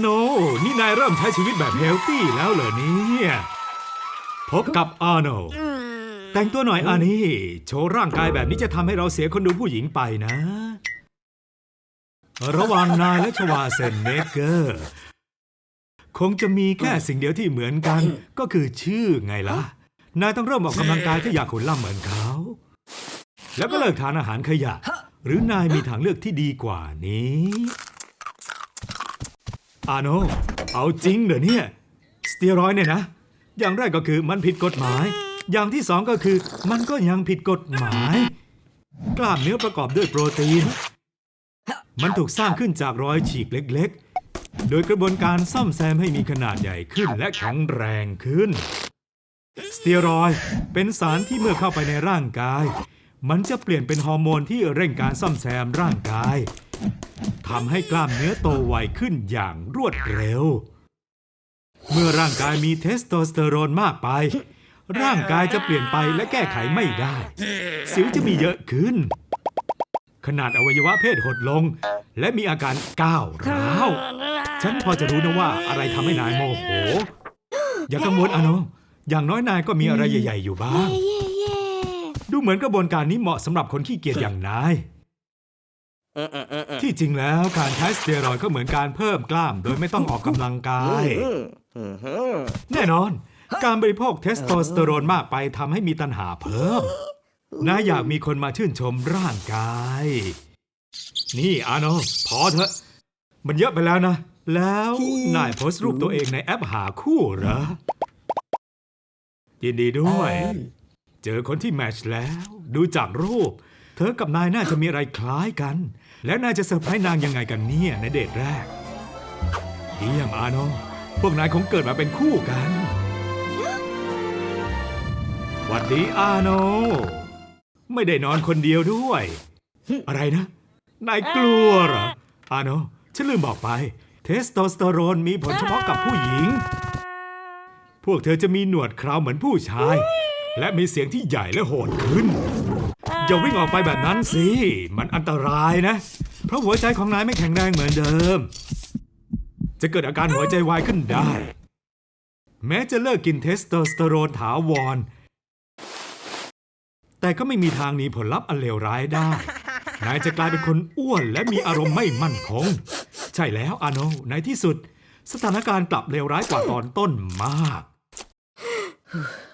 โน นี่นายเริ่มใช้ชีวิตแบบเฮลตี้แล้วเหรอเนี่ย พบกับอาโน แต่งตัวหน่อยอานี่ โชว์ร่างกายแบบนี้จะทำให้เราเสียคนดูผู้หญิงไปนะ ระหว่างนายและชวาเซนเนเกอร์ คงจะมีแค่สิ่งเดียวที่เหมือนกัน ก็คือชื่อไงล่ะ นายต้องเริ่มออกกำลังกายถ้าอยากหุ่นล่ำเหมือนเขา แล้วก็เลิกทานอาหารขยะ หรือนายมีทางเลือกที่ดีกว่านี้ อาโนเอาจริงเหรอเนี่ย สเตียรอยด์เนี่ยนะ อย่างแรกก็คือมันผิดกฎหมาย อย่างที่สองก็คือมันก็ยังผิดกฎหมาย กล้ามเนื้อประกอบด้วยโปรตีน มันถูกสร้างขึ้นจากรอยฉีกเล็กๆ โดยกระบวนการซ่อมแซมให้มีขนาดใหญ่ขึ้นและแข็งแรงขึ้น สเตียรอยด์เป็นสารที่เมื่อเข้าไปในร่างกาย มันจะเปลี่ยนเป็นฮอร์โมนที่เร่งการซ่อมแซมร่างกาย ทำให้กล้ามเนื้อโตไวขึ้นอย่างรวดเร็ว เมื่อร่างกายมีเทสโทสเตอโรนมากไป ร่างกายจะเปลี่ยนไปและแก้ไขไม่ได้ สิวจะมีเยอะขึ้น ขนาดอวัยวะเพศหดลง และมีอาการก้าวร้าว ฉันพอจะรู้นะว่าอะไรทำให้นายโมโห อย่ากังวลอาโนอย่างน้อยนายก็มีอะไรใหญ่ ๆ อยู่บ้างเย่เย่ดูเหมือนกระบวนการนี้เหมาะสำหรับคนขี้เกียจอย่างนาย อืมอืมอืมอืมที่จริงแล้วการใช้สเตียรอยด์ก็เหมือนการเพิ่มกล้ามโดยไม่ต้องออกกำลังกาย อืมอืมอืมแน่นอน การบริโภคเทสโทสเตอโรนมากไปทำให้มีตัณหาเพิ่มนายอยากมีคนมาชื่นชมร่างกาย นี่อาโนพอเถอะ มันเยอะไปแล้วนะ แล้วนายโพสต์รูปตัวเองในแอปหาคู่เหรอ ยินดีด้วย เจอคนที่แมทช์แล้ว ดูจากรูป เธอกับนายน่าจะมีอะไรคล้ายกัน แล้วนายจะเซอร์ไพรส์นางยังไงกันเนี่ยในเดทแรกเยี่ยมอาโนพวกนายคงเกิดมาเป็นคู่กันหวัดดีอาโน ไม่ได้นอนคนเดียวด้วย อะไรนะ นายกลัวเหรอ อาโน ฉันลืมบอกไป เทสโทสเตอโรนมีผลเฉพาะกับผู้หญิง พวกเธอจะมีหนวดเคราวเหมือนผู้ชาย และมีเสียงที่ใหญ่และโหดขึ้น อย่าวิ่งออกไปแบบนั้นสิ มันอันตรายนะ เพราะหัวใจของนายไม่แข็งแรงเหมือนเดิม จะเกิดอาการหัวใจวายขึ้นได้ แม้จะเลิกกินเทสโทสเตอโรนถาวร แต่ก็ไม่มีทางหนีผลลัพธ์อันเลวร้ายได้ นายจะกลายเป็นคนอ้วนและมีอารมณ์ไม่มั่นคง ใช่แล้วอาโนในที่สุด สถานการณ์กลับเลวร้ายกว่าตอนต้นมาก